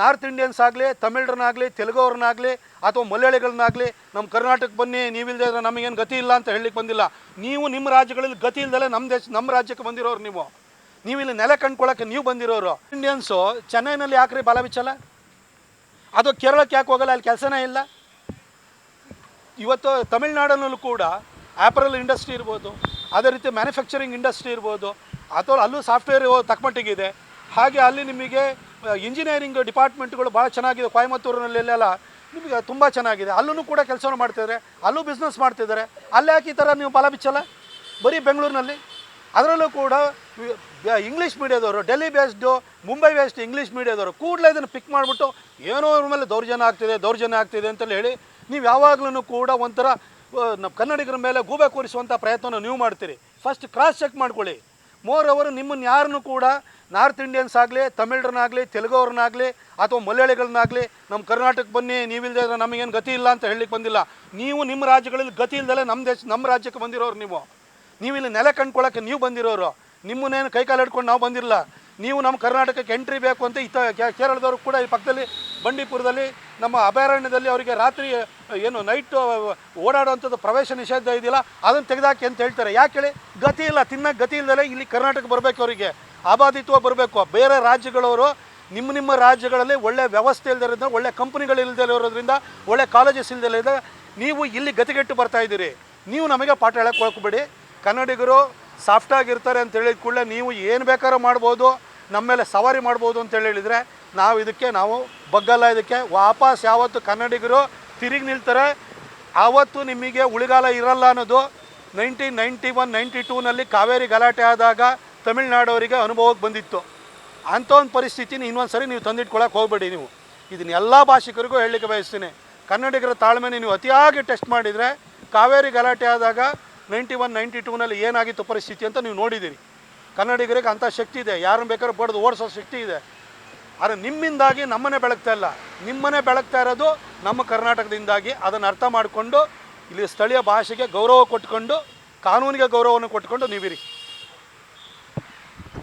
North Indians ಆಗಲಿ ತಮಿಳ್ರನ್ನಾಗಲಿ ತೆಲುಗವ್ರನ್ನಾಗಲಿ ಅಥವಾ ಮಲಯಾಳಿಗಳನ್ನಾಗಲಿ ನಮ್ಮ ಕರ್ನಾಟಕಕ್ಕೆ ಬನ್ನಿ ನೀವಿಲ್ಲದೆ ಇದ್ರೆ ನಮಗೇನು ಗತಿ ಇಲ್ಲ ಅಂತ ಹೇಳಲಿಕ್ಕೆ ಬಂದಿಲ್ಲ. ನೀವು ನಿಮ್ಮ ರಾಜ್ಯಗಳಲ್ಲಿ ಗತಿ ಇಲ್ಲದೆ ನಮ್ಮ ದೇಶ, ನಮ್ಮ ರಾಜ್ಯಕ್ಕೆ ಬಂದಿರೋರು ನೀವು. ನೀವು ಇಲ್ಲಿ ನೆಲೆ ಕಂಡ್ಕೊಳ್ಳೋಕೆ ನೀವು ಬಂದಿರೋರು. ಇಂಡಿಯನ್ಸು ಚೆನ್ನೈನಲ್ಲಿ ಯಾಕ್ರಿ ಬಲ ಬಿಚ್ಚಲ್ಲ ಅದು ಕೇರಳಕ್ಕೆ ಯಾಕೆ ಹೋಗಲ್ಲ? ಅಲ್ಲಿ ಕೆಲಸನೇ ಇಲ್ಲ. ಇವತ್ತು ತಮಿಳ್ನಾಡಿನಲ್ಲೂ ಕೂಡ ಆ್ಯಪರಲ್ ಇಂಡಸ್ಟ್ರಿ ಇರ್ಬೋದು, ಅದೇ ರೀತಿ ಮ್ಯಾನುಫ್ಯಾಕ್ಚರಿಂಗ್ ಇಂಡಸ್ಟ್ರಿ ಇರ್ಬೋದು, ಅಥವಾ ಅಲ್ಲೂ ಸಾಫ್ಟ್ವೇರ್ ತಕ್ಕಮಟ್ಟಿಗಿದೆ ಹಾಗೆ ಅಲ್ಲಿ ನಿಮಗೆ ಇಂಜಿನಿಯರಿಂಗ್ ಡಿಪಾರ್ಟ್ಮೆಂಟ್ಗಳು ಭಾಳ ಚೆನ್ನಾಗಿದೆ. ಕೊಯಮತ್ತೂರಿನಲ್ಲೆಲ್ಲ ನಿಮಗೆ ತುಂಬ ಚೆನ್ನಾಗಿದೆ. ಅಲ್ಲೂ ಕೂಡ ಕೆಲಸವನ್ನು ಮಾಡ್ತಿದ್ದಾರೆ. ಅಲ್ಲೂ ಬಿಸ್ನೆಸ್ ಮಾಡ್ತಿದ್ದಾರೆ. ಅಲ್ಲಿ ಯಾಕೆ ಈ ಥರ ನೀವು ಬಲ ಬಿಚ್ಚಲ್ಲ? ಬರೀ ಬೆಂಗಳೂರಿನಲ್ಲಿ. ಅದರಲ್ಲೂ ಕೂಡ English ಮೀಡಿಯಾದವರು Delhi based Mumbai based English ಮೀಡಿಯಾದವರು ಕೂಡಲೇ ಇದನ್ನು ಪಿಕ್ ಮಾಡಿಬಿಟ್ಟು ಏನೋ ಅವ್ರ ಮೇಲೆ ದೌರ್ಜನ್ಯ ಆಗ್ತಿದೆ ದೌರ್ಜನ್ಯ ಆಗ್ತಿದೆ ಅಂತೇಳಿ ಹೇಳಿ ನೀವು ಯಾವಾಗಲೂ ಕೂಡ ಒಂಥರ ನಮ್ಮ ಕನ್ನಡಿಗರ ಮೇಲೆ ಗೂಬೆ ಕೂರಿಸುವಂಥ ಪ್ರಯತ್ನವನ್ನು ನೀವು ಮಾಡ್ತೀರಿ. ಫಸ್ಟ್ ಕ್ರಾಸ್ ಚೆಕ್ ಮಾಡ್ಕೊಳ್ಳಿ. ಮೋರ್ ಅವರು ನಿಮ್ಮನ್ನು ಯಾರನ್ನು ಕೂಡ ನಾರ್ತ್ ಇಂಡಿಯನ್ಸ್ ಆಗಲಿ ತಮಿಳ್ರನ್ನಾಗಲಿ ತೆಲುಗವ್ರನ್ನಾಗಲಿ ಅಥವಾ ಮಲಯಾಳಿಗಳನ್ನಾಗಲಿ ನಮ್ಮ ಕರ್ನಾಟಕಕ್ಕೆ ಬನ್ನಿ ನೀವಿಲ್ಲದೆ ಇದ್ರೆ ನಮಗೇನು ಗತಿ ಇಲ್ಲ ಅಂತ ಹೇಳಲಿಕ್ಕೆ ಬಂದಿಲ್ಲ. ನೀವು ನಿಮ್ಮ ರಾಜ್ಯಗಳಲ್ಲಿ ಗತಿ ಇಲ್ಲದೆ ನಮ್ಮ ದೇಶ, ನಮ್ಮ ರಾಜ್ಯಕ್ಕೆ ಬಂದಿರೋರು ನೀವು. ನೀವು ಇಲ್ಲಿ ನೆಲೆ ಕಂಡ್ಕೊಳ್ಳೋಕ್ಕೆ ನೀವು ಬಂದಿರೋರು. ನಿಮ್ಮನ್ನೇನು ಕೈಕಾಲು ಹಿಡ್ಕೊಂಡು ನಾವು ಬಂದಿರಲ್ಲ. ನೀವು ನಮ್ಮ ಕರ್ನಾಟಕಕ್ಕೆ ಎಂಟ್ರಿ ಬೇಕು ಅಂತ ಇತ ಕೇರಳದವರು ಕೂಡ ಈ ಪಕ್ಕದಲ್ಲಿ, ಬಂಡೀಪುರದಲ್ಲಿ, ನಮ್ಮ ಅಭಯಾರಣ್ಯದಲ್ಲಿ ಅವರಿಗೆ ರಾತ್ರಿ, ಏನು ನೈಟ್ ಓಡಾಡುವಂಥದ್ದು ಪ್ರವೇಶ ನಿಷೇಧ ಇದೆಯಲ್ಲ, ಅದನ್ನು ತೆಗೆದಾಕಿ ಅಂತ ಹೇಳ್ತಾರೆ. ಯಾಕೆ ಹೇಳಿ? ಗತಿ ಇಲ್ಲ ತಿನ್ನಕ್ಕೆ ಗತಿ ಇಲ್ಲದೆ ಇಲ್ಲಿ ಕರ್ನಾಟಕ ಬರಬೇಕು ಅವರಿಗೆ. ಅಬಾಧಿತ್ವ ಬರಬೇಕು. ಬೇರೆ ರಾಜ್ಯಗಳವರು ನಿಮ್ಮ ನಿಮ್ಮ ರಾಜ್ಯಗಳಲ್ಲಿ ಒಳ್ಳೆ ವ್ಯವಸ್ಥೆ ಇಲ್ಲದಿರೋದ್ರಿಂದ ಒಳ್ಳೆ ಕಂಪ್ನಿಗಳು ಇಲ್ಲದೆ ಇರೋದ್ರಿಂದ, ಒಳ್ಳೆ ಕಾಲೇಜಸ್ ಇಲ್ಲದೆ ನೀವು ಇಲ್ಲಿ ಗತಿಗೆಟ್ಟು ಬರ್ತಾ ಇದ್ದೀರಿ. ನೀವು ನಮಗೆ ಪಾಠ ಹೇಳಕ್ಕೆ ಹೋಗ್ಬೇಡಿ. ಕನ್ನಡಿಗರು ಸಾಫ್ಟಾಗಿರ್ತಾರೆ ಅಂತ ಹೇಳಿದ ಕೂಡಲೇ ನೀವು ಏನು ಬೇಕಾದ್ರೂ ಮಾಡ್ಬೋದು. ನಮ್ಮ ಮೇಲೆ ಸವಾರಿ ಮಾಡ್ಬೋದು ಅಂತ ಹೇಳಿದರೆ ನಾವು ಇದಕ್ಕೆ ನಾವು ಬಗ್ಗಲ್ಲ ಇದಕ್ಕೆ ವಾಪಸ್ ಯಾವತ್ತು ಕನ್ನಡಿಗರು ತಿರುಗಿ ನಿಲ್ತಾರೆ. ಆವತ್ತು ನಿಮಗೆ ಉಳಿಗಾಲ ಇರಲ್ಲ ಅನ್ನೋದು ನೈನ್ಟೀನ್ ನೈಂಟಿ ಒನ್ ನೈಂಟಿ ಟೂನಲ್ಲಿ ಕಾವೇರಿ ಗಲಾಟೆ ಆದಾಗ ತಮಿಳ್ನಾಡವರಿಗೆ ಅನುಭವಕ್ಕೆ ಬಂದಿತ್ತು. ಅಂಥ ಒಂದು ಪರಿಸ್ಥಿತಿನ ಇನ್ನೊಂದು ಸರಿ ನೀವು ತಂದಿಟ್ಕೊಳಕ್ಕೆ ಹೋಗಬೇಡಿ ನೀವು. ಇದನ್ನ ಎಲ್ಲ ಭಾಷಿಕರಿಗೂ ಹೇಳಲಿಕ್ಕೆ ಬಯಸ್ತೀನಿ. ಕನ್ನಡಿಗರ ತಾಳ್ಮೆನ ನೀವು ಅತಿಯಾಗಿ ಟೆಸ್ಟ್ ಮಾಡಿದರೆ ಕಾವೇರಿ ಗಲಾಟೆ ಆದಾಗ ನೈಂಟಿ ಒನ್ ನೈಂಟಿ ಟೂನಲ್ಲಿ ಏನಾಗಿತ್ತು ಪರಿಸ್ಥಿತಿ ಅಂತ ನೀವು ನೋಡಿದ್ದೀರಿ. ಕನ್ನಡಿಗರಿಗೆ ಅಂಥ ಶಕ್ತಿ ಇದೆ. ಯಾರನ್ನ ಬೇಕಾದ್ರೂ ಬಡ್ದು ಓಡಿಸೋ ಶಕ್ತಿ ಇದೆ. ಆದರೆ ನಿಮ್ಮಿಂದಾಗಿ ನಮ್ಮನೆ ಬೆಳಗ್ತಾ ಇಲ್ಲ. ನಿಮ್ಮನೆ ಬೆಳಗ್ತಾ ಇರೋದು ನಮ್ಮ ಕರ್ನಾಟಕದಿಂದಾಗಿ. ಅದನ್ನು ಅರ್ಥ ಮಾಡಿಕೊಂಡು ಇಲ್ಲಿ ಸ್ಥಳೀಯ ಭಾಷೆಗೆ ಗೌರವ ಕೊಟ್ಕೊಂಡು, ಕಾನೂನಿಗೆ ಗೌರವವನ್ನು ಕೊಟ್ಕೊಂಡು ನೀವಿರಿ.